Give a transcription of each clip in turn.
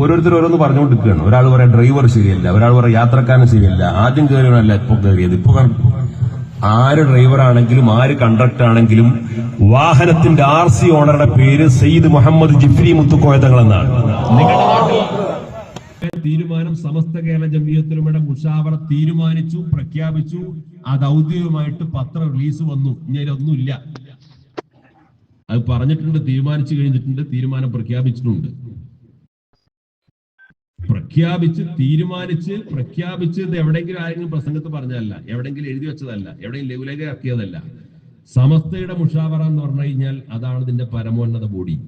ഓരോരുത്തർ ഓരോന്ന് പറഞ്ഞുകൊണ്ടിരിക്കുകയാണ്. ഒരാൾ പറയാം ഡ്രൈവർ ശരിയല്ല ഒരാൾ പറയാം യാത്രക്കാരൻ ശരിയല്ല. ആദ്യം കയറിയവനല്ല ഇപ്പൊ കയറിയത് ഇപ്പൊ ആര് ഡ്രൈവർ ആണെങ്കിലും ആര് കണ്ടക്ടർ ആണെങ്കിലും വാഹനത്തിന്റെ ആർ സി ഓണറുടെ പേര് സയ്യിദ് മുഹമ്മദ് ജിഫ്രി മുത്തുക്കോയതങ്ങൾ എന്നാണ് തീരുമാനം സമസ്ത കേരള ജമീയത്തിലുമയുടെ മുഷാവറ തീരുമാനിച്ചു പ്രഖ്യാപിച്ചു. അത് ഔദ്യോഗികമായിട്ട് പത്രം റിലീസ് വന്നു. ഇനി അതിലൊന്നുമില്ല. അത് പറഞ്ഞിട്ടുണ്ട് തീരുമാനിച്ചു കഴിഞ്ഞിട്ടുണ്ട് തീരുമാനം പ്രഖ്യാപിച്ചിട്ടുണ്ട്. പ്രഖ്യാപിച്ച് തീരുമാനിച്ച് പ്രഖ്യാപിച്ച് ഇത് എവിടെയെങ്കിലും ആരെങ്കിലും പ്രസംഗത്ത് പറഞ്ഞതല്ല. എവിടെയെങ്കിലും എഴുതി വെച്ചതല്ല. എവിടെയെങ്കിലും ലഘുലേഖയാക്കിയതല്ല സമസ്തയുടെ മുഷാവറ എന്ന് പറഞ്ഞു കഴിഞ്ഞാൽ അതാണ് ഇതിന്റെ പരമോന്നത ബോഡി.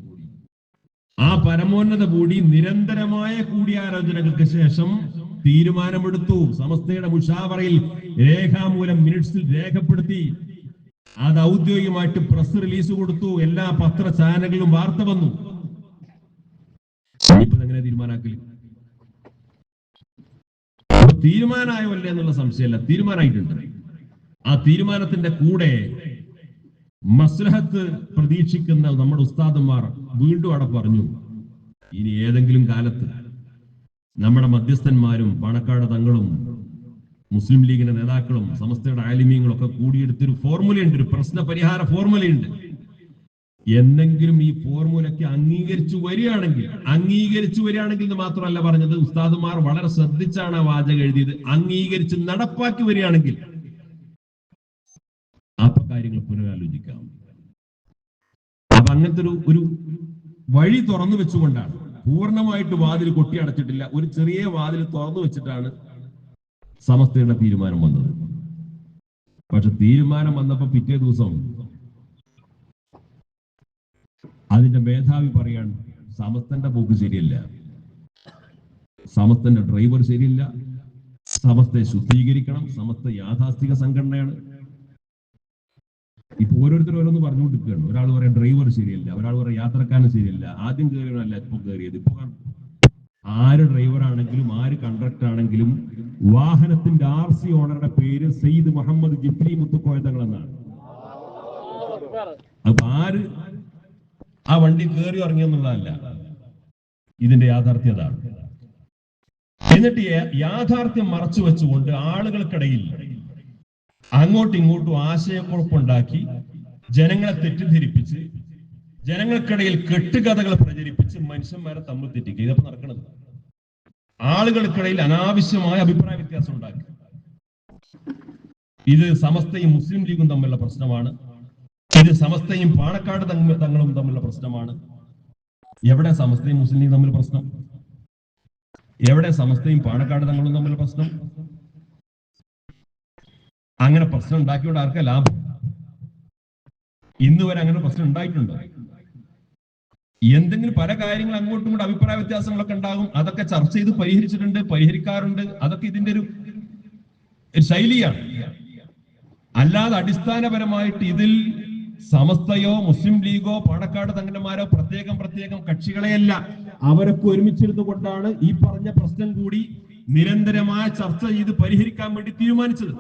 ആ പരമോന്നത ബോഡി നിരന്തരമായ കൂടിയാലോചനകൾക്ക് ശേഷം തീരുമാനമെടുത്തു. സമസ്തയുടെ മുഷാവറയിൽ രേഖാമൂലം മിനിറ്റ്സിൽ രേഖപ്പെടുത്തി. അത് ഔദ്യോഗികമായിട്ട് പ്രസ് റിലീസ് കൊടുത്തു. എല്ലാ പത്ര ചാനലുകളും വാർത്ത വന്നു. എങ്ങനെ തീരുമാനാക്കൽ? തീരുമാനമായോ അല്ലേ എന്നുള്ള സംശയമല്ല. തീരുമാനമായിട്ടുണ്ട്. ആ തീരുമാനത്തിന്റെ കൂടെ മസ്ലഹത്ത് പ്രതീക്ഷിക്കുന്ന നമ്മുടെ ഉസ്താദന്മാർ വീണ്ടും അവിടെ പറഞ്ഞു ഇനി ഏതെങ്കിലും കാലത്ത് നമ്മുടെ മധ്യസ്ഥന്മാരും പണക്കാട് തങ്ങളും മുസ്ലിം ലീഗിന്റെ നേതാക്കളും സമസ്തയുടെ ആലിമീങ്ങളും ഒക്കെ കൂടിയെടുത്തൊരു ഫോർമുലയുണ്ട് ഒരു പ്രശ്ന പരിഹാര ഫോർമുലയുണ്ട്. എന്തെങ്കിലും ഈ ഫോർമുലയ്ക്ക് അംഗീകരിച്ചു വരികയാണെങ്കിൽ അംഗീകരിച്ചു വരികയാണെങ്കിൽ എന്ന് മാത്രമല്ല പറഞ്ഞത് ഉസ്താദുമാർ വളരെ ശ്രദ്ധിച്ചാണ് ആ വാചകം എഴുതിയത്. അംഗീകരിച്ച് നടപ്പാക്കി വരികയാണെങ്കിൽ അപ്പൊ കാര്യങ്ങൾ പുനരാലോചിക്കാം. അപ്പൊ അങ്ങനത്തെ ഒരു ഒരു വഴി തുറന്നു വെച്ചുകൊണ്ടാണ് പൂർണമായിട്ട് വാതിൽ കൊട്ടി അടച്ചിട്ടില്ല ഒരു ചെറിയ വാതിൽ തുറന്നു വെച്ചിട്ടാണ് സമസ്തയുടെ തീരുമാനം വന്നത്. പക്ഷെ തീരുമാനം വന്നപ്പോ പിറ്റേ ദിവസം അതിന്റെ മേധാവി പറയാണ് സമസ്തന്റെ പോക്ക് ശരിയല്ല. സമസ്തന്റെ ഡ്രൈവർ ശരിയല്ല. സമസ്തയെ ശുദ്ധീകരിക്കണം. സമസ്ത യാഥാസ്ഥിക സംഘടനയാണ്. ഇപ്പൊ ഓരോരുത്തർ ഓരോന്ന് പറഞ്ഞുകൊണ്ടിരിക്കുകയാണ്. ഒരാൾ പറയാം ഡ്രൈവർ ശരിയല്ല. ഒരാൾ പറയാം യാത്രക്കാരൻ ശരിയല്ല. ആദ്യം കയറിയാണല്ല ഇപ്പൊ കയറിയത്. ഇപ്പൊ ആര് ഡ്രൈവർ ആണെങ്കിലും ആര് കണ്ടക്ടർ ആണെങ്കിലും വാഹനത്തിന്റെ ആർ സി ഓണറുടെ പേര് സയ്യിദ് മുഹമ്മദ് ജിഫ്രി മുത്തുക്കോയതങ്ങൾ എന്നാണ് അപ്പൊ ആര് ആ വണ്ടി കയറി ഇറങ്ങിയെന്നുള്ളതല്ല ഇതിന്റെ യാഥാർത്ഥ്യത എന്നിട്ട് യാഥാർത്ഥ്യം മറച്ചു വെച്ചുകൊണ്ട് ആളുകൾക്കിടയിൽ അങ്ങോട്ടും ഇങ്ങോട്ടും ആശയക്കുഴപ്പുണ്ടാക്കി ജനങ്ങളെ തെറ്റിദ്ധരിപ്പിച്ച് ജനങ്ങൾക്കിടയിൽ കെട്ടുകഥകൾ പ്രചരിപ്പിച്ച് മനുഷ്യന്മാരെ തമ്മിൽ തെറ്റിക്കുക. ഇതപ്പോ നടക്കുന്നത് ആളുകൾക്കിടയിൽ അനാവശ്യമായ അഭിപ്രായ വ്യത്യാസം ഉണ്ടാക്കി. ഇത് സമസ്തയും മുസ്ലിം ലീഗും തമ്മിലുള്ള പ്രശ്നമാണ്. ഇത് സമസ്തയും പാണക്കാട് തങ്ങളും തമ്മിലുള്ള പ്രശ്നമാണ്. എവിടെ സമസ്തയും മുസ്ലിം ലീഗ് തമ്മിൽ പ്രശ്നം? എവിടെ സമസ്തയും പാണക്കാട് തങ്ങളും തമ്മിൽ പ്രശ്നം? അങ്ങനെ പ്രശ്നം ഉണ്ടാക്കിയോണ്ട് ആർക്കാ ലാഭം? ഇന്ന് വരെ അങ്ങനെ പ്രശ്നം ഉണ്ടായിട്ടുണ്ടോ? എന്തെങ്കിലും പല കാര്യങ്ങൾ അങ്ങോട്ടും ഇങ്ങോട്ടും അഭിപ്രായ വ്യത്യാസങ്ങളൊക്കെ ഉണ്ടാകും. അതൊക്കെ ചർച്ച ചെയ്ത് പരിഹരിച്ചിട്ടുണ്ട് പരിഹരിക്കാറുണ്ട്. അതൊക്കെ ഇതിന്റെ ഒരു ശൈലിയാണ്. അല്ലാതെ അടിസ്ഥാനപരമായിട്ട് ഇതിൽ സമസ്തയോ മുസ്ലിം ലീഗോ പാണക്കാട് തങ്ങന്മാരോ പ്രത്യേകം പ്രത്യേകം കക്ഷികളെയല്ല. അവരൊക്കെ ഒരുമിച്ചിരുന്നു കൊണ്ടാണ് ഈ പറഞ്ഞ പ്രശ്നം കൂടി നിരന്തരമായ ചർച്ച ചെയ്ത് പരിഹരിക്കാൻ വേണ്ടി തീരുമാനിച്ചത്.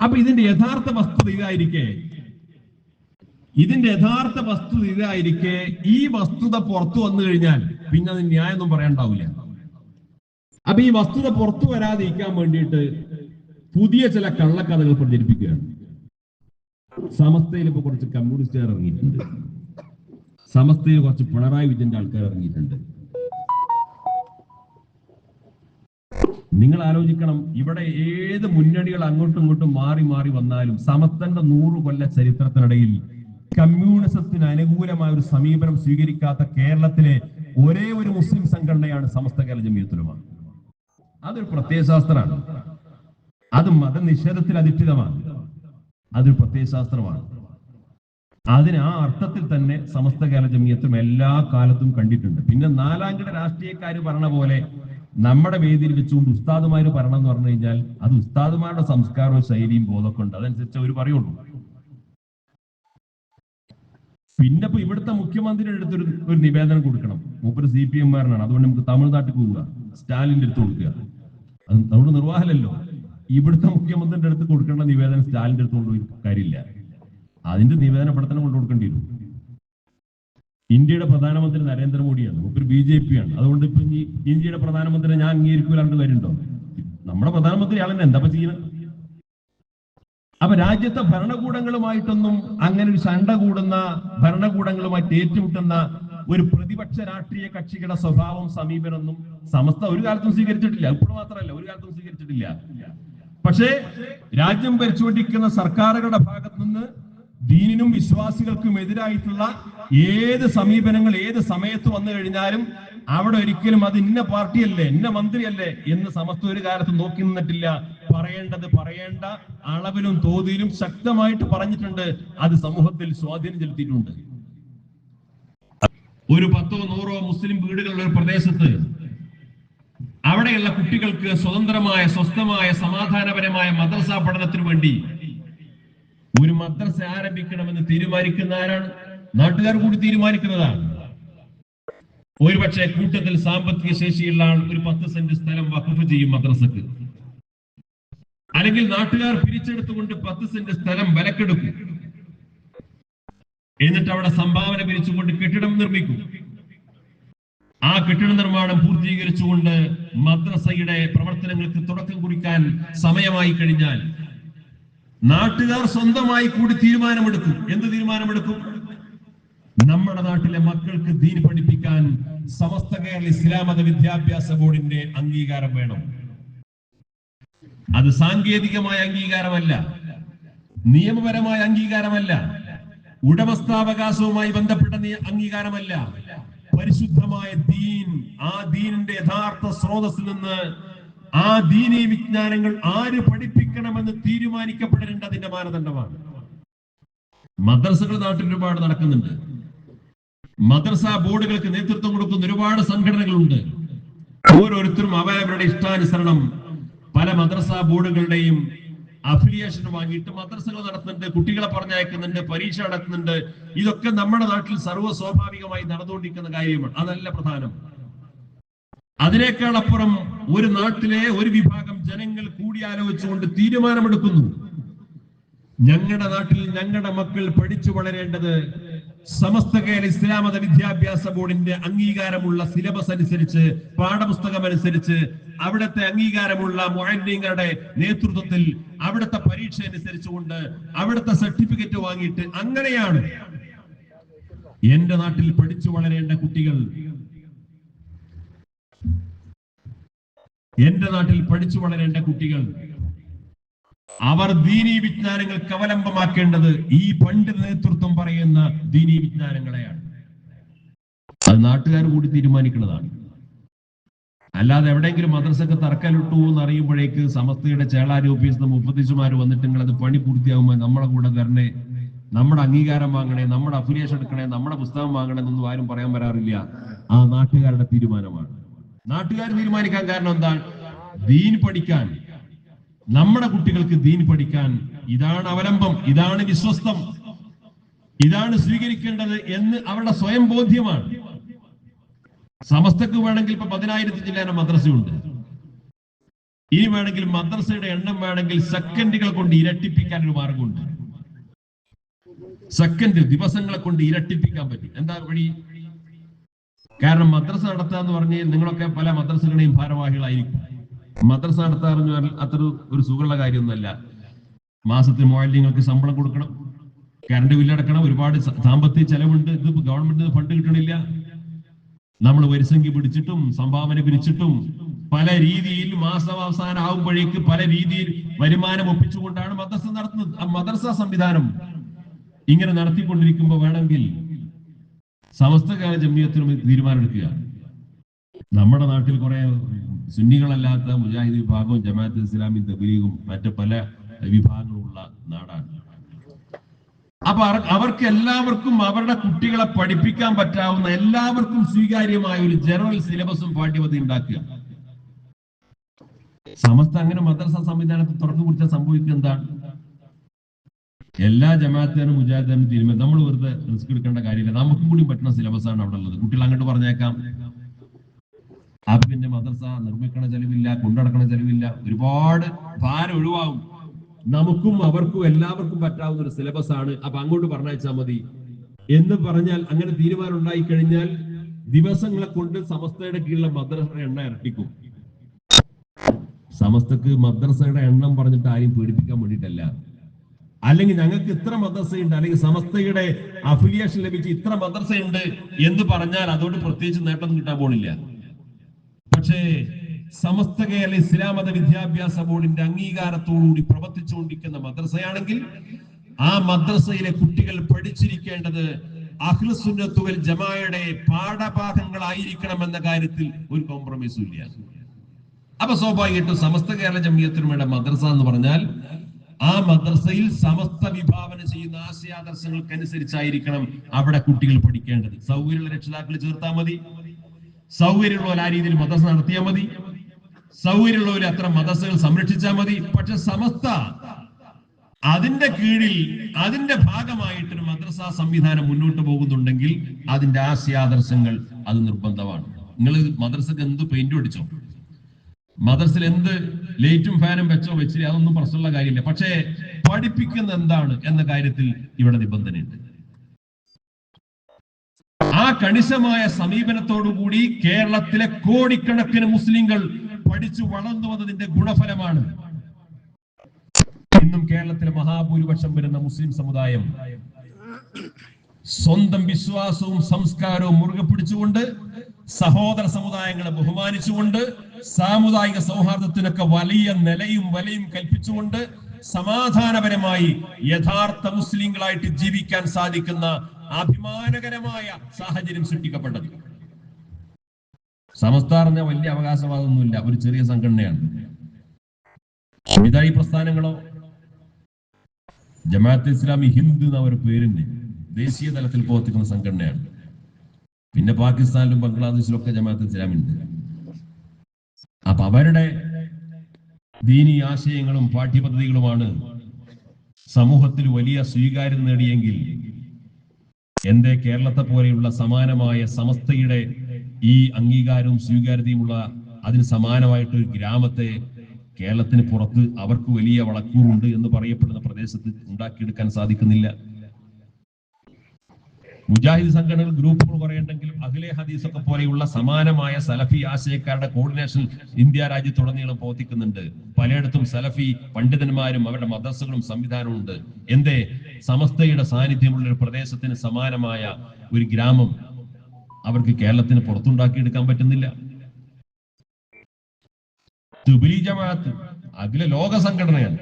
അപ്പൊ ഇതിന്റെ യഥാർത്ഥ വസ്തുത ഇതായിരിക്കെ. ഇതിന്റെ യഥാർത്ഥ വസ്തുത ഇതായിരിക്കെ. ഈ വസ്തുത പുറത്തു വന്നു കഴിഞ്ഞാൽ പിന്നെ അത് ന്യായമൊന്നും പറയാണ്ടാവില്ല അപ്പൊ ഈ വസ്തുത പുറത്തു വരാതിരിക്കാൻ വേണ്ടിയിട്ട് പുതിയ ചില കള്ളക്കഥകൾ പ്രചരിപ്പിക്കുകയാണ്. സമസ്തയിൽ ഇപ്പൊ കുറച്ച് കമ്മ്യൂണിസ്റ്റുകാർ ഇറങ്ങിയിട്ടുണ്ട്. സമസ്തയിൽ കുറച്ച് പിണറായി വിജയന്റെ ആൾക്കാർ ഇറങ്ങിയിട്ടുണ്ട്. നിങ്ങൾ ആലോചിക്കണം ഇവിടെ ഏത് മുന്നണികൾ അങ്ങോട്ടും ഇങ്ങോട്ടും മാറി മാറി വന്നാലും സമസ്തന്റെ നൂറ് കൊല്ല ചരിത്രത്തിനിടയിൽ കമ്മ്യൂണിസത്തിന് അനുകൂലമായ ഒരു സമീപനം സ്വീകരിക്കാത്ത കേരളത്തിലെ ഒരേ ഒരു മുസ്ലിം സംഘടനയാണ് സമസ്ത കേരള ജമിയത്തുലമ. അതൊരു പ്രത്യയശാസ്ത്രമാണ്. അത് മതനിഷേധത്തിൽ അധിഷ്ഠിതമാണ് അതൊരു പ്രത്യയശാസ്ത്രമാണ് അതിന് ആ അർത്ഥത്തിൽ തന്നെ സമസ്ത കേരള എല്ലാ കാലത്തും കണ്ടിട്ടുണ്ട്. പിന്നെ നാലാംകിട രാഷ്ട്രീയക്കാർ പറഞ്ഞ പോലെ നമ്മുടെ വേദിയിൽ വെച്ചുകൊണ്ട് ഉസ്താദുമാര് പറയണം എന്ന് പറഞ്ഞു കഴിഞ്ഞാൽ അത് ഉസ്താദുമാരുടെ സംസ്കാരവും ശൈലിയും ബോധമൊക്കെ ഉണ്ട്. അതനുസരിച്ച് അവർ പറയുള്ളൂ. പിന്നെ ഇപ്പൊ ഇവിടുത്തെ മുഖ്യമന്ത്രിയുടെ അടുത്തൊരു ഒരു നിവേദനം കൊടുക്കണം. മൂപ്പര് സി പി എംമാരനാണ് അതുകൊണ്ട് നമുക്ക് തമിഴ്നാട്ടിൽ പോവുക. സ്റ്റാലിന്റെ അടുത്ത് കൊടുക്കുക. അത് നമ്മുടെ നിർവാഹമല്ലല്ലോ. ഇവിടുത്തെ മുഖ്യമന്ത്രിയുടെ അടുത്ത് കൊടുക്കേണ്ട നിവേദനം സ്റ്റാലിന്റെ അടുത്ത് കൊണ്ടുപോയി. കാര്യമില്ല. അതിന്റെ നിവേദന പഠനം കൊണ്ടു കൊടുക്കേണ്ടി വരും. ഇന്ത്യയുടെ പ്രധാനമന്ത്രി നരേന്ദ്രമോദിയാണ്. ഒരു ബി ജെ പി ആണ് അതുകൊണ്ട് ഇപ്പൊ ഇന്ത്യയുടെ പ്രധാനമന്ത്രി ഞാൻ അംഗീകരിക്കൂലാണ്ട് വരുന്നുണ്ടോ? നമ്മുടെ പ്രധാനമന്ത്രി ആളെന്നെ എന്താ ചെയ്യുന്നത്? അപ്പൊ രാജ്യത്തെ ഭരണകൂടങ്ങളുമായിട്ടൊന്നും അങ്ങനെ ഒരു ശണ്ട കൂടുന്ന ഭരണകൂടങ്ങളുമായിട്ട് ഏറ്റുമുട്ടുന്ന ഒരു പ്രതിപക്ഷ രാഷ്ട്രീയ കക്ഷികളുടെ സ്വഭാവം സമീപനമൊന്നും സമസ്ത ഒരു കാലത്തും സ്വീകരിച്ചിട്ടില്ല. ഇപ്പോൾ മാത്രമല്ല ഒരു കാലത്തും സ്വീകരിച്ചിട്ടില്ല. പക്ഷേ രാജ്യം ഭരിച്ചുകൊണ്ടിരിക്കുന്ന സർക്കാരുകളുടെ ഭാഗത്ത് നിന്ന് ദീനിനും വിശ്വാസികൾക്കും എതിരായിട്ടുള്ള ഏത് സമീപനങ്ങൾ ഏത് സമയത്ത് വന്നു കഴിഞ്ഞാലും അവിടെ ഒരിക്കലും അത് ഇന്ന പാർട്ടിയല്ലേ ഇന്ന മന്ത്രിയല്ലേ എന്ന് സമസ്ത ഒരു കാലത്ത് നോക്കി നിന്നിട്ടില്ല. പറയേണ്ടത് പറയേണ്ട അളവിലും തോതിലും ശക്തമായിട്ട് പറഞ്ഞിട്ടുണ്ട്. അത് സമൂഹത്തിൽ സ്വാധീനം ചെലുത്തിയിട്ടുണ്ട്. ഒരു പത്തോ നൂറോ മുസ്ലിം വീടുകളുള്ള ഒരു പ്രദേശത്ത് അവിടെയുള്ള കുട്ടികൾക്ക് സ്വതന്ത്രമായ സ്വസ്ഥമായ സമാധാനപരമായ മദ്രസ പഠനത്തിന് വേണ്ടി ഒരു മദ്രസ ആരംഭിക്കണമെന്ന് തീരുമാനിക്കുന്ന ആരാണ്? നാട്ടുകാർ കൂടി തീരുമാനിക്കുന്നതാണ്. ഒരുപക്ഷെ കൂട്ടത്തിൽ സാമ്പത്തിക ശേഷിയുള്ള ആൾ ഒരു പത്ത് സെന്റ് സ്ഥലം വഖഫ് ചെയ്യും മദ്രസക്ക്. അല്ലെങ്കിൽ നാട്ടുകാർ പിരിച്ചെടുത്തുകൊണ്ട് പത്ത് സെന്റ് സ്ഥലം വിലക്കെടുക്കും. എന്നിട്ട് അവിടെ സംഭാവന പിരിച്ചുകൊണ്ട് കെട്ടിടം നിർമ്മിക്കും. ആ കെട്ടിട നിർമ്മാണം പൂർത്തീകരിച്ചുകൊണ്ട് മദ്രസയുടെ പ്രവർത്തനങ്ങൾക്ക് തുടക്കം കുറിക്കാൻ സമയമായി കഴിഞ്ഞാൽ നാട്ടുകാർ സ്വന്തമായി കൂടി തീരുമാനമെടുക്കും. എന്ത് തീരുമാനമെടുക്കും? നമ്മുടെ നാട്ടിലെ മക്കൾക്ക് ദീൻ പഠിപ്പിക്കാൻ സമസ്ത കേരള ഇസ്ലാമത വിദ്യാഭ്യാസ ബോർഡിന്റെ അംഗീകാരം വേണം. അത് സാങ്കേതികമായ അംഗീകാരമല്ല നിയമപരമായ അംഗീകാരമല്ല ഉടമസ്ഥാവകാശവുമായി ബന്ധപ്പെട്ട അംഗീകാരമല്ല. പരിശുദ്ധമായ ദീൻ ആ ദീനിന്റെ യഥാർത്ഥ സ്രോതസ്സിൽ നിന്ന് ആ ദീനി വിജ്ഞാനങ്ങൾ ആര് പഠിപ്പിക്കണമെന്ന് തീരുമാനിക്കപ്പെടേണ്ട അതിന്റെ മാനദണ്ഡമാണ്. മദ്രസകൾ നാട്ടിൽ ഒരുപാട് നടക്കുന്നുണ്ട്. മദ്രസ ബോർഡുകൾക്ക് നേതൃത്വം കൊടുക്കുന്ന ഒരുപാട് സംഘടനകളുണ്ട്. ഓരോരുത്തരും അവരവരുടെ ഇഷ്ടാനുസരണം പല മദ്രസ ബോർഡുകളുടെയും അഫിലിയേഷൻ വാങ്ങിയിട്ട് മദ്രസകൾ നടത്തുന്നുണ്ട് കുട്ടികളെ പറഞ്ഞയക്കുന്നുണ്ട് പരീക്ഷ നടത്തുന്നുണ്ട്. ഇതൊക്കെ നമ്മുടെ നാട്ടിൽ സർവ സ്വാഭാവികമായി നടന്നുകൊണ്ടിരിക്കുന്ന കാര്യമാണ്. അതല്ല പ്രധാനം. അതിനേക്കാൾ അപ്പുറം ഒരു നാട്ടിലെ ഒരു വിഭാഗം ജനങ്ങൾ കൂടിയാലോചിച്ചുകൊണ്ട് തീരുമാനമെടുക്കുന്നു. ഞങ്ങളുടെ നാട്ടിൽ ഞങ്ങളുടെ മക്കൾ പഠിച്ചു വളരേണ്ടത് സമസ്ത കേരള ഇസ്ലാമത വിദ്യാഭ്യാസ ബോർഡിന്റെ അംഗീകാരമുള്ള സിലബസ് അനുസരിച്ച് പാഠപുസ്തകം അനുസരിച്ച് അവിടുത്തെ അംഗീകാരമുള്ള മൊഹൻഡിങ്ങളുടെ നേതൃത്വത്തിൽ അവിടുത്തെ പരീക്ഷ അനുസരിച്ചുകൊണ്ട് അവിടുത്തെ സർട്ടിഫിക്കറ്റ് വാങ്ങിയിട്ട് അങ്ങനെയാണ് എന്റെ നാട്ടിൽ പഠിച്ചു വളരേണ്ട കുട്ടികൾ. എന്റെ നാട്ടിൽ പഠിച്ചു വളരേണ്ട കുട്ടികൾ. അവർ ദീനീ വിജ്ഞാനങ്ങൾക്ക് അവലംബമാക്കേണ്ടത് ഈ പണ്ഡിത നേതൃത്വം പറയുന്ന ദീനീ വിജ്ഞാനങ്ങളെയാണ്. അത് നാട്ടുകാർ കൂടി തീരുമാനിക്കുന്നതാണ്. അല്ലാതെ എവിടെയെങ്കിലും മദ്രസക്ക് തറക്കലിട്ടു എന്ന് അറിയുമ്പോഴേക്ക് സമസ്തയുടെ ചേളാരി ഓഫീസിൽ മുപ്പത്തിച്ചുമാർ വന്നിട്ട് നിങ്ങൾ അത് പണി പൂർത്തിയാകുമ്പോൾ നമ്മളെ കൂടെ തരണേ നമ്മുടെ അംഗീകാരം വാങ്ങണേ നമ്മുടെ അഫിലിയേഷൻ എടുക്കണേ നമ്മുടെ പുസ്തകം വാങ്ങണേ എന്നൊന്നും ആരും പറയാൻ വരാറില്ല. ആ നാട്ടുകാരുടെ തീരുമാനമാണ്. നാട്ടുകാർ തീരുമാനിക്കാൻ കാരണം എന്താണ്? ദീൻ പഠിക്കാൻ. നമ്മുടെ കുട്ടികൾക്ക് ദീൻ പഠിക്കാൻ ഇതാണ് അവലംബം ഇതാണ് വിശ്വസ്തം ഇതാണ് സ്വീകരിക്കേണ്ടത് എന്ന് അവരുടെ സ്വയം ബോധ്യമാണ്. സമസ്തക്ക് വേണമെങ്കിൽ ഇപ്പൊ പതിനായിരത്തി ചില്ലാനം മദ്രസയുണ്ട്. ഇനി വേണമെങ്കിൽ മദ്രസയുടെ എണ്ണം വേണമെങ്കിൽ സെക്കൻഡുകൾ കൊണ്ട് ഇരട്ടിപ്പിക്കാൻ ഒരു മാർഗമുണ്ട്. സെക്കൻഡ് ദിവസങ്ങളെ കൊണ്ട് ഇരട്ടിപ്പിക്കാൻ പറ്റും. എന്താ വഴി? കാരണം മദ്രസ നടത്തുക എന്ന് പറഞ്ഞാൽ നിങ്ങളൊക്കെ പല മദ്രസകളുടെയും ഭാരവാഹികളായിരിക്കും. മദ്രസ നടത്താറെന്ന് പറഞ്ഞാൽ അത്ര ഒരു സുഖമുള്ള കാര്യമൊന്നുമല്ല. മാസത്തിൽ മൂവായിരങ്ങൾക്ക് ശമ്പളം കൊടുക്കണം. കറണ്ട് ബില്ലടക്കണം ഒരുപാട് സാമ്പത്തിക ചെലവുണ്ട്. ഇത് ഗവൺമെന്റിന് ഫണ്ട് കിട്ടണില്ല. നമ്മൾ വരിസംഖ്യ പിടിച്ചിട്ടും സംഭാവന പിരിച്ചിട്ടും പല രീതിയിൽ മാസം അവസാനം ആകുമ്പോഴേക്ക് പല രീതിയിൽ വരുമാനം ഒപ്പിച്ചുകൊണ്ടാണ് മദ്രസ നടത്തുന്നത്. മദ്രസ സംവിധാനം ഇങ്ങനെ നടത്തിക്കൊണ്ടിരിക്കുമ്പോൾ വേണമെങ്കിൽ സമസ്തകാല ജമ്മിയത്തിനും തീരുമാനമെടുക്കുക. നമ്മുടെ നാട്ടിൽ കുറെ സുന്നികളല്ലാത്ത മുജാഹിദ് വിഭാഗവും ജമാഅത്ത് ഇസ്ലാമി തബ്ലീഗും മറ്റ് പല വിഭാഗങ്ങളുള്ള നാടാണ്. അപ്പൊ അവർ- അവർക്ക് എല്ലാവർക്കും അവരുടെ കുട്ടികളെ പഠിപ്പിക്കാൻ പറ്റാവുന്ന എല്ലാവർക്കും സ്വീകാര്യമായ ഒരു ജനറൽ സിലബസും പാഠ്യപദ്ധതി ഉണ്ടാക്കുക. സമസ്ത അങ്ങനെ മദ്രസ സംവിധാനത്തെ തുറന്നു കുറിച്ച സംഭവിക്കുക എന്താണ്? എല്ലാ ജമാഅത്തിനും മുജാഹിദിനും തീരുമാനം. നമ്മൾ വെറുതെ റിസ്ക് എടുക്കേണ്ട കാര്യമില്ല. നമുക്കും കൂടി പറ്റുന്ന സിലബസ് ആണ് അവിടെ ഉള്ളത്. കുട്ടികൾ അങ്ങോട്ട് പറഞ്ഞേക്കാം. അപ്പൊ മദ്രസ നിർമ്മിക്കണ ചെലവില്ല കൊണ്ടടക്കണ ചെലവില്ല ഒരുപാട് ഭാരം ഒഴിവാകും. നമുക്കും അവർക്കും എല്ലാവർക്കും പറ്റാവുന്ന ഒരു സിലബസ് ആണ്. അപ്പൊ അങ്ങോട്ട് പറഞ്ഞയച്ചാൽ മതി. എന്ന് പറഞ്ഞാൽ അങ്ങനെ തീരുമാനം ഉണ്ടായി കഴിഞ്ഞാൽ ദിവസങ്ങളെ കൊണ്ട് സമസ്തയുടെ കീഴിലെ മദ്രസയുടെ എണ്ണം ഇരട്ടിക്കും. സമസ്തക്ക് മദ്രസയുടെ എണ്ണം പറഞ്ഞിട്ട് ആരെയും പേടിപ്പിക്കാൻ വേണ്ടിയിട്ടല്ല. അല്ലെങ്കിൽ ഞങ്ങൾക്ക് ഇത്ര മദ്രസയുണ്ട് അല്ലെങ്കിൽ സമസ്തയുടെ അഫിലിയേഷൻ ലഭിച്ച് ഇത്ര മദ്രസയുണ്ട് എന്ന് പറഞ്ഞാൽ അതുകൊണ്ട് പ്രത്യേകിച്ച് നേട്ടം കിട്ടാൻ പോണില്ല. പക്ഷേ സമസ്ത കേരള ഇസ്ലാമത വിദ്യാഭ്യാസ ബോർഡിന്റെ അംഗീകാരത്തോടുകൂടി പ്രവർത്തിച്ചുകൊണ്ടിരിക്കുന്ന മദ്രസയാണെങ്കിൽ ആ മദ്രസയിലെ കുട്ടികൾ പഠിച്ചിരിക്കേണ്ടത് അഹ്ലുസുന്നത്തുവൽ ജമായുടെ പാഠഭാഗങ്ങളായിരിക്കണം എന്ന കാര്യത്തിൽ ഒരു കോംപ്രമൈസും ഇല്ല. അപ്പൊ സ്വാഭാവികമായിട്ടും സമസ്ത കേരള ജമിയത്തിനുമയുടെ മദ്രസ എന്ന് പറഞ്ഞാൽ ആ മദ്രസയിൽ സമസ്ത വിഭാവന ചെയ്യുന്ന ആശയാദർശങ്ങൾക്കനുസരിച്ചായിരിക്കണം അവിടെ കുട്ടികൾ പഠിക്കേണ്ടത്. സൗകര്യമുള്ള രക്ഷിതാക്കൾ ചേർത്താൽ മതി. സൗകര്യമുള്ളവർ ആ രീതിയിൽ മദ്രസ നടത്തിയാൽ മതി. സൗകര്യമുള്ളവർ അത്ര മദ്രസകൾ സംരക്ഷിച്ചാൽ മതി. പക്ഷെ സമസ്ത അതിന്റെ കീഴിൽ അതിന്റെ ഭാഗമായിട്ടൊരു മദ്രസ സംവിധാനം മുന്നോട്ട് പോകുന്നുണ്ടെങ്കിൽ അതിന്റെ ആശയാദർശങ്ങൾ അത് നിർബന്ധമാണ്. നിങ്ങൾ മദ്രസക്ക് എന്ത് പെയിന്റ് അടിച്ചോ? മദ്രസിൽ എന്ത് ലൈറ്റും ഫാനും വെച്ചോ വെച്ചില്ല? അതൊന്നും പ്രശ്നമുള്ള കാര്യമില്ല. പക്ഷേ പഠിപ്പിക്കുന്ന എന്താണ് എന്ന കാര്യത്തിൽ ഇവിടെ നിബന്ധനയുണ്ട്. ആ കണിശമായ സമീപനത്തോടുകൂടി കേരളത്തിലെ കോടിക്കണക്കിന് മുസ്ലിങ്ങൾ പഠിച്ചു വളർന്നു വന്നതിന്റെ ഗുണഫലമാണ്. ഇന്നും കേരളത്തിലെ മഹാഭൂരിപക്ഷം വരുന്ന മുസ്ലിം സമുദായം സ്വന്തം വിശ്വാസവും സംസ്കാരവും മുറുകെ പിടിച്ചുകൊണ്ട് സഹോദര സമുദായങ്ങളെ ബഹുമാനിച്ചുകൊണ്ട് സാമുദായിക സൗഹാർദ്ദത്തിനൊക്കെ വലിയ നിലയും വലയും കൽപ്പിച്ചുകൊണ്ട് സമാധാനപരമായി യഥാർത്ഥ മുസ്ലിങ്ങളായിട്ട് ജീവിക്കാൻ സാധിക്കുന്ന അഭിമാനകരമായ സാഹചര്യം സൃഷ്ടിക്കപ്പെട്ടത്. സമസ്ത പറഞ്ഞ വലിയ അവകാശവാദമൊന്നുമില്ല. ഒരു ചെറിയ സംഘടനയാണ്. വിതായി പ്രസ്ഥാനങ്ങളോ ജമാഅത്ത് ഇസ്ലാമി ഹിന്ദ് എന്ന ഒരു പേരിന് ദേശീയ തലത്തിൽ പ്രവർത്തിക്കുന്ന സംഘടനയാണ്. പിന്നെ പാകിസ്ഥാനിലും ബംഗ്ലാദേശിലും ഒക്കെ ജമാഅത്ത് ഇസ്ലാമി ഉണ്ട് അപ്പൊ അവരുടെ ദീനി ആശയങ്ങളും പാഠ്യപദ്ധതികളുമാണ് സമൂഹത്തിൽ വലിയ സ്വീകാര്യത നേടിയെങ്കിൽ എന്റെ കേരളത്തെ പോലെയുള്ള സമാനമായ സമസ്തയുടെ ഈ അംഗീകാരവും സ്വീകാര്യതയുമുള്ള അതിന് സമാനമായിട്ട് ഒരു ഗ്രാമത്തെ കേരളത്തിന് പുറത്ത് അവർക്ക് വലിയ വളക്കൂറുണ്ട് എന്ന് പറയപ്പെടുന്ന പ്രദേശത്ത് ഉണ്ടാക്കിയെടുക്കാൻ സാധിക്കുന്നില്ല. മുജാഹിദ് സംഘടനകൾ ഗ്രൂപ്പുകൾ കുറയുണ്ടെങ്കിലും അഖിലെ ഹദീസ് ഒക്കെ പോലെയുള്ള സമാനമായ സലഫി ആശയക്കാരുടെ കോർഡിനേഷൻ ഇന്ത്യ രാജ്യത്തുടനീളം പ്രവർത്തിക്കുന്നുണ്ട്. പലയിടത്തും സലഫി പണ്ഡിതന്മാരും അവരുടെ മദ്രസകളും സംവിധാനവും ഉണ്ട്. എന്തേ? സമസ്തയുടെ സാന്നിധ്യമുള്ള ഒരു പ്രദേശത്തിന് സമാനമായ ഒരു ഗ്രാമം അവർക്ക് കേരളത്തിന് പുറത്തുണ്ടാക്കിയെടുക്കാൻ പറ്റുന്നില്ല. ജമാഅത്ത് അഖില ലോക സംഘടനയാണ്.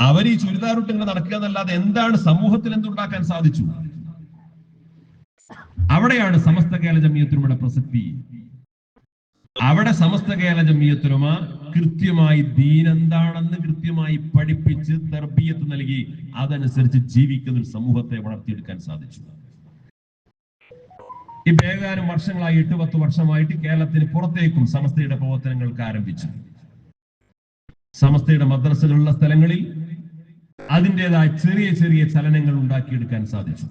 അവർ ഈ ചുരിദാറിട്ട് ഇങ്ങനെ നടക്കുക എന്നല്ലാതെ എന്താണ് സമൂഹത്തിൽ എന്തുണ്ടാക്കാൻ സാധിച്ചു? അവിടെയാണ് സമസ്ത കേരള ജമിയത്തിനുമയുടെ പ്രസക്തി. അവിടെ സമസ്ത കേരള ജമിയത്തിനുമ കൃത്യമായി ദീൻ എന്താണെന്ന് കൃത്യമായി പഠിപ്പിച്ച് തർബീയത്ത് നൽകി. അതനുസരിച്ച് ജീവിക്കുന്ന ഒരു സമൂഹത്തെ വളർത്തിയെടുക്കാൻ സാധിച്ചു. ഈ ഏകാനും വർഷങ്ങളായി എട്ട് പത്ത് വർഷമായിട്ട് കേരളത്തിന് പുറത്തേക്കും സമസ്തയുടെ പ്രവർത്തനങ്ങൾക്ക് ആരംഭിച്ചു. സമസ്തയുടെ മദ്രസകളുള്ള സ്ഥലങ്ങളിൽ അതിന്റെതായ ചെറിയ ചെറിയ ചലനങ്ങൾ ഉണ്ടാക്കിയെടുക്കാൻ സാധിച്ചു.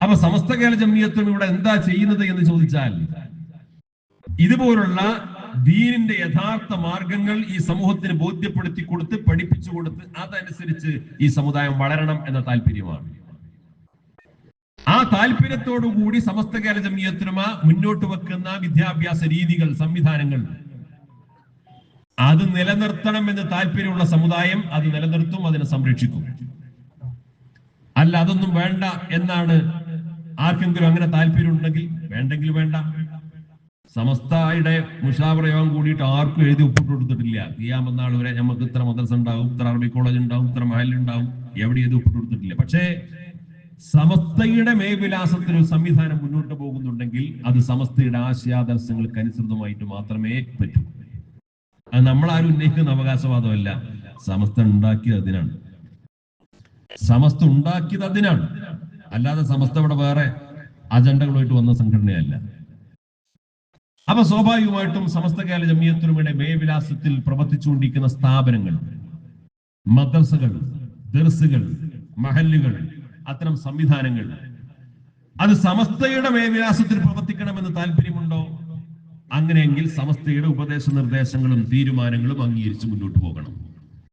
അപ്പൊ സമസ്ത കേരള ജമീയത്വം ഇവിടെ എന്താ ചെയ്യുന്നത് എന്ന് ചോദിച്ചാൽ ഇതുപോലുള്ള ദീനിന്റെ യഥാർത്ഥ മാർഗങ്ങൾ ഈ സമൂഹത്തിന് ബോധ്യപ്പെടുത്തി കൊടുത്ത് പഠിപ്പിച്ചു കൊടുത്ത് അതനുസരിച്ച് ഈ സമുദായം വളരണം എന്ന താല്പര്യമാണ്. ആ താല്പര്യത്തോടുകൂടി സമസ്ത കേരള ജമിയത്തിനുമ മുന്നോട്ട് വെക്കുന്ന വിദ്യാഭ്യാസ രീതികൾ സംവിധാനങ്ങൾ അത് നിലനിർത്തണം എന്ന് താല്പര്യമുള്ള സമുദായം അത് നിലനിർത്തും അതിനെ സംരക്ഷിക്കും. അല്ല അതൊന്നും വേണ്ട എന്നാണ് ആർക്കെങ്കിലും അങ്ങനെ താല്പര്യം ഉണ്ടെങ്കിൽ വേണ്ടെങ്കിൽ വേണ്ട. സമസ്തയുടെ മുഷാവറ യോഗം കൂടിയിട്ട് ആർക്കും എഴുതി ഒപ്പിട്ട് കൊടുത്തിട്ടില്ല. ചെയ്യാമെന്നാൾ വരെ നമുക്ക് ഇത്ര മദ്രസ ഉണ്ടാവും ഇത്ര അറബി കോളേജ് ഉണ്ടാവും ഇത്ര മഹൽ ഉണ്ടാവും എവിടെ എഴുതി ഒപ്പിട്ട് കൊടുത്തിട്ടില്ല. പക്ഷേ സമസ്തയുടെ മേവിലാസത്തിന് ഒരു സംവിധാനം മുന്നോട്ട് പോകുന്നുണ്ടെങ്കിൽ അത് സമസ്തയുടെ ആശയാദർശങ്ങൾക്ക് അനുസൃതമായിട്ട് മാത്രമേ പറ്റൂ. അത് നമ്മളാരും ഉന്നയിക്കുന്ന അവകാശവാദമല്ല. സമസ്ത ഉണ്ടാക്കിയത് അതിനാണ്. സമസ്ത ഉണ്ടാക്കിയത് അതിനാണ്. അല്ലാതെ സമസ്ത ഇവിടെ വേറെ അജണ്ടകളുമായിട്ട് വന്ന സംഘടനയല്ല. അപ്പൊ സ്വാഭാവികമായിട്ടും സമസ്ത കേരള ജമിയത്തുലമയുടെ മേവിലാസത്തിൽ പ്രവർത്തിച്ചുകൊണ്ടിരിക്കുന്ന സ്ഥാപനങ്ങൾ മദ്രസകൾ ദർസുകൾ മഹല്ലുകൾ അത്തരം സംവിധാനങ്ങൾ അത് സമസ്തയുടെ മേവിലാസത്തിൽ പ്രവർത്തിക്കണമെന്ന് താല്പര്യമുണ്ടോ? അങ്ങനെയെങ്കിൽ സമസ്തയുടെ ഉപദേശ നിർദ്ദേശങ്ങളും തീരുമാനങ്ങളും അംഗീകരിച്ച് മുന്നോട്ട് പോകണം.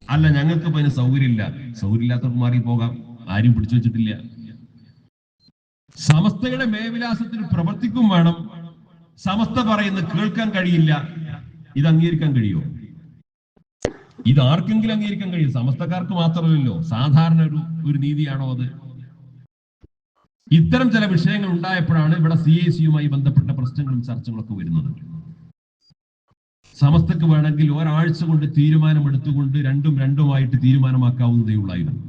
അല്ല ഞങ്ങൾക്ക് ഇപ്പൊ അതിന് സൗകര്യമില്ല. സൗകര്യമില്ലാത്തവർക്ക് മാറി പോകാം ആരും പിടിച്ചു വെച്ചിട്ടില്ല. സമസ്തയുടെ മേവിലാസത്തിൽ പ്രവർത്തിക്കും വേണം. സമസ്ത പറയുന്നത് കേൾക്കാൻ കഴിയില്ല. ഇത് അംഗീകരിക്കാൻ കഴിയുമോ? ഇത് ആർക്കെങ്കിലും അംഗീകരിക്കാൻ കഴിയും? സമസ്തക്കാർക്ക് മാത്രമല്ലല്ലോ. സാധാരണ ഒരു ഒരു നീതിയാണോ അത്? ഇത്തരം ചില വിഷയങ്ങൾ ഉണ്ടായപ്പോഴാണ് ഇവിടെ സി ഐ സിയുമായി ബന്ധപ്പെട്ട പ്രശ്നങ്ങളും ചർച്ചകളൊക്കെ വരുന്നത്. സമസ്തക്ക് വേണമെങ്കിൽ ഒരാഴ്ച കൊണ്ട് തീരുമാനമെടുത്തുകൊണ്ട് രണ്ടും രണ്ടുമായിട്ട് തീരുമാനമാക്കാവുന്നതേ ഉള്ളായിരുന്നു.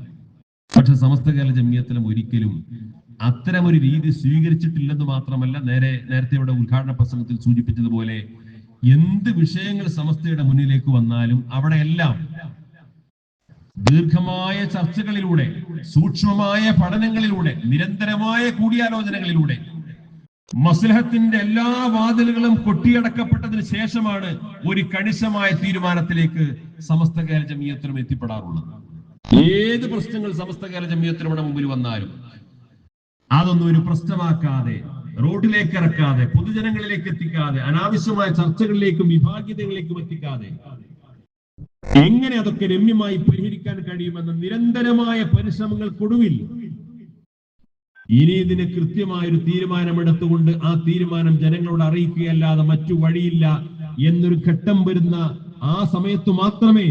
പക്ഷെ സമസ്ത കേരള ജമിയത്തിലും ഒരിക്കലും അത്തരമൊരു രീതി സ്വീകരിച്ചിട്ടില്ലെന്ന് മാത്രമല്ല നേരെ നേരത്തെ ഇവിടെ ഉദ്ഘാടന പ്രസംഗത്തിൽ സൂചിപ്പിച്ചതുപോലെ എന്ത് വിഷയങ്ങൾ സമസ്തയുടെ മുന്നിലേക്ക് വന്നാലും അവിടെയെല്ലാം ദീർഘമായ ചർച്ചകളിലൂടെ സൂക്ഷ്മമായ പഠനങ്ങളിലൂടെ നിരന്തരമായ കൂടിയാലോചനകളിലൂടെ മസ്ലഹത്തിന്റെ എല്ലാ വാതിലുകളും കൊട്ടിയടക്കപ്പെട്ടതിന് ശേഷമാണ് ഒരു കണിശമായ തീരുമാനത്തിലേക്ക് സമസ്ത സമസ്തകാല ജമീയത്തിനും എത്തിപ്പെടാറുള്ളത്. ഏത് പ്രശ്നങ്ങൾ സമസ്ത സമസ്തകാല ജമീയത്തിനുടെ മുമ്പിൽ വന്നാലും അതൊന്നും ഒരു പ്രശ്നമാക്കാതെ റോഡിലേക്ക് ഇറക്കാതെ പൊതുജനങ്ങളിലേക്ക് എത്തിക്കാതെ അനാവശ്യമായ ചർച്ചകളിലേക്കും വിഭാഗീയതകളിലേക്കും എത്തിക്കാതെ എങ്ങനെ അതൊക്കെ രമ്യമായി പരിഹരിക്കാൻ കഴിയുമെന്ന നിരന്തരമായ പരിശ്രമങ്ങൾക്കൊടുവിൽ ഇനി ഇതിന് കൃത്യമായ ഒരു തീരുമാനമെടുത്തുകൊണ്ട് ആ തീരുമാനം ജനങ്ങളോട് അറിയിക്കുകയല്ലാതെ മറ്റു വഴിയില്ല എന്നൊരു ഘട്ടം വരുന്ന ആ സമയത്ത് മാത്രമേ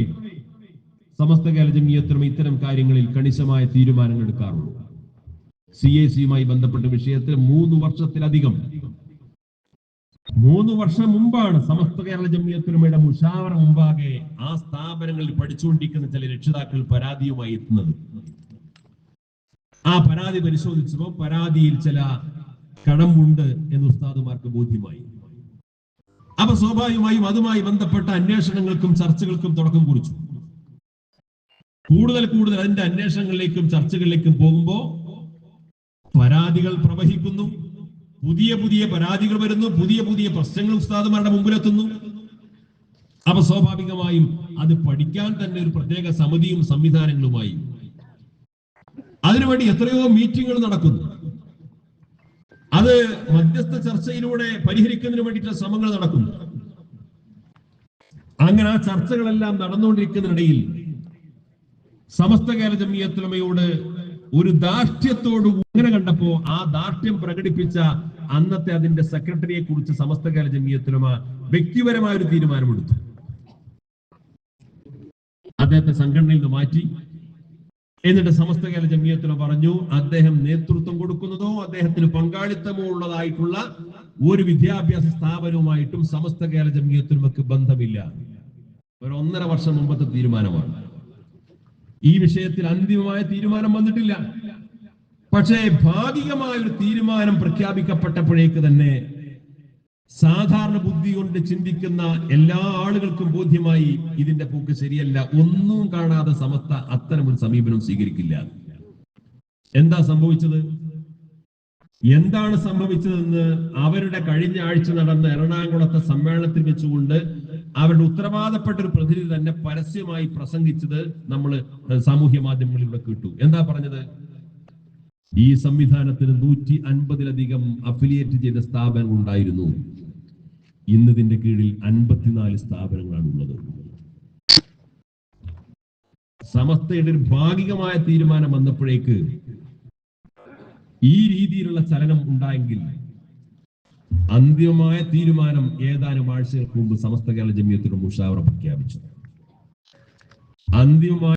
സമസ്ത ജമിയത്തിനും ഇത്തരം കാര്യങ്ങളിൽ കണിശമായ തീരുമാനങ്ങൾ എടുക്കാറുള്ളൂ. സി എ സിയുമായി ബന്ധപ്പെട്ട വിഷയത്തിൽ മൂന്ന് വർഷത്തിലധികം മൂന്ന് വർഷം മുമ്പാണ് സമസ്ത കേരള ജമിയത്തിനുമയുടെ മുഷാവറ മുമ്പാകെ ആ സ്ഥാപനങ്ങളിൽ പഠിച്ചുകൊണ്ടിരിക്കുന്ന ചില രക്ഷിതാക്കൾ പരാതിയുമായി എത്തുന്നത്. ആ പരാതി പരിശോധിച്ചപ്പോൾ പരാതിയിൽ ചില കടമ്പുണ്ട് എന്ന് ഉസ്താദുമാർക്ക് ബോധ്യമായി. അപ്പൊ സ്വാഭാവികമായും അതുമായി ബന്ധപ്പെട്ട അന്വേഷണങ്ങൾക്കും ചർച്ചകൾക്കും തുടക്കം കുറിച്ചു. കൂടുതൽ കൂടുതൽ അതിന്റെ അന്വേഷണങ്ങളിലേക്കും ചർച്ചകളിലേക്കും പോകുമ്പോ പരാതികൾ പ്രവഹിക്കുന്നു. പുതിയ പുതിയ പരാതികൾ വരുന്നു പുതിയ പുതിയ പ്രശ്നങ്ങൾ ഉസ്താദുമാരുടെ മുമ്പിലെത്തുന്നു. അപ്പൊ സ്വാഭാവികമായും അത് പഠിക്കാൻ തന്നെ ഒരു പ്രത്യേക സമിതിയും സംവിധാനങ്ങളുമായി. അതിനുവേണ്ടി എത്രയോ മീറ്റിങ്ങുകൾ നടക്കുന്നു. അത് മധ്യസ്ഥ ചർച്ചയിലൂടെ പരിഹരിക്കുന്നതിന് വേണ്ടിയിട്ടുള്ള ശ്രമങ്ങൾ നടക്കുന്നു. അങ്ങനെ ആ ചർച്ചകളെല്ലാം നടന്നുകൊണ്ടിരിക്കുന്നതിനിടയിൽ സമസ്ത കേരള ജമിയത്തുലമയോട് ഒരു ദാർഢ്യത്തോട് ഉങ്ങനെ കണ്ടപ്പോ ആ ദാർഢ്യം പ്രകടിപ്പിച്ച അന്നത്തെ അതിന്റെ സെക്രട്ടറിയെ കുറിച്ച് സമസ്ത കേരള ജമിയത്തുലമ വ്യക്തിപരമായ ഒരു തീരുമാനമെടുത്തു. അദ്ദേഹത്തെ സംഘടനയിൽ നിന്ന് മാറ്റി. എന്നിട്ട് സമസ്ത കേരള ജമിയത്തുലമ പറഞ്ഞു അദ്ദേഹം നേതൃത്വം കൊടുക്കുന്നതോ അദ്ദേഹത്തിന് പങ്കാളിത്തമോ ഉള്ളതായിട്ടുള്ള ഒരു വിദ്യാഭ്യാസ സ്ഥാപനവുമായിട്ടും സമസ്ത കേരള ജമിയത്തുലമക്ക് ബന്ധമില്ല. ഒരു ഒന്നര വർഷം മുമ്പത്തെ തീരുമാനമാണ്. ഈ വിഷയത്തിൽ അന്തിമമായ തീരുമാനം വന്നിട്ടില്ല. പക്ഷേ ഭാഗികമായ ഒരു തീരുമാനം പ്രഖ്യാപിക്കപ്പെട്ടപ്പോഴേക്ക് തന്നെ സാധാരണ ബുദ്ധി കൊണ്ട് ചിന്തിക്കുന്ന എല്ലാ ആളുകൾക്കും ബോധ്യമായി ഇതിന്റെ പോക്ക് ശരിയല്ല. ഒന്നും കാണാതെ സമസ്ത അത്തരം ഒരു സമീപനം സ്വീകരിക്കില്ല. എന്താ സംഭവിച്ചത്? എന്താണ് സംഭവിച്ചതെന്ന് അവരുടെ കഴിഞ്ഞ ആഴ്ച നടന്ന എറണാകുളത്തെ സമ്മേളനത്തിൽ വെച്ചുകൊണ്ട് അവരുടെ ഉത്തരവാദപ്പെട്ട ഒരു പ്രതിനിധി തന്നെ പരസ്യമായി പ്രസംഗിച്ചത് നമ്മൾ സാമൂഹ്യ മാധ്യമങ്ങളിലൂടെ കേട്ടു. എന്താ പറഞ്ഞത്? ഈ സംവിധാനത്തിന് നൂറ്റി അൻപതിലധികം അഫിലിയേറ്റ് ചെയ്ത സ്ഥാപനങ്ങൾ ഉണ്ടായിരുന്നു. ഇന്നതിന്റെ കീഴിൽ അൻപത്തിനാല് സ്ഥാപനങ്ങളാണ് ഉള്ളത്. സമസ്തയുടെ ഒരു ഭാഗികമായ തീരുമാനം വന്നപ്പോഴേക്ക് ഈ രീതിയിലുള്ള ചലനം ഉണ്ടായെങ്കിൽ അന്തിമമായ തീരുമാനം ഏതാനും ആഴ്ചകൾക്ക് മുമ്പ് സമസ്ത കേരള ജമിയത്തിന് മുഷാവറ പ്രഖ്യാപിച്ചു. അന്തിമമായ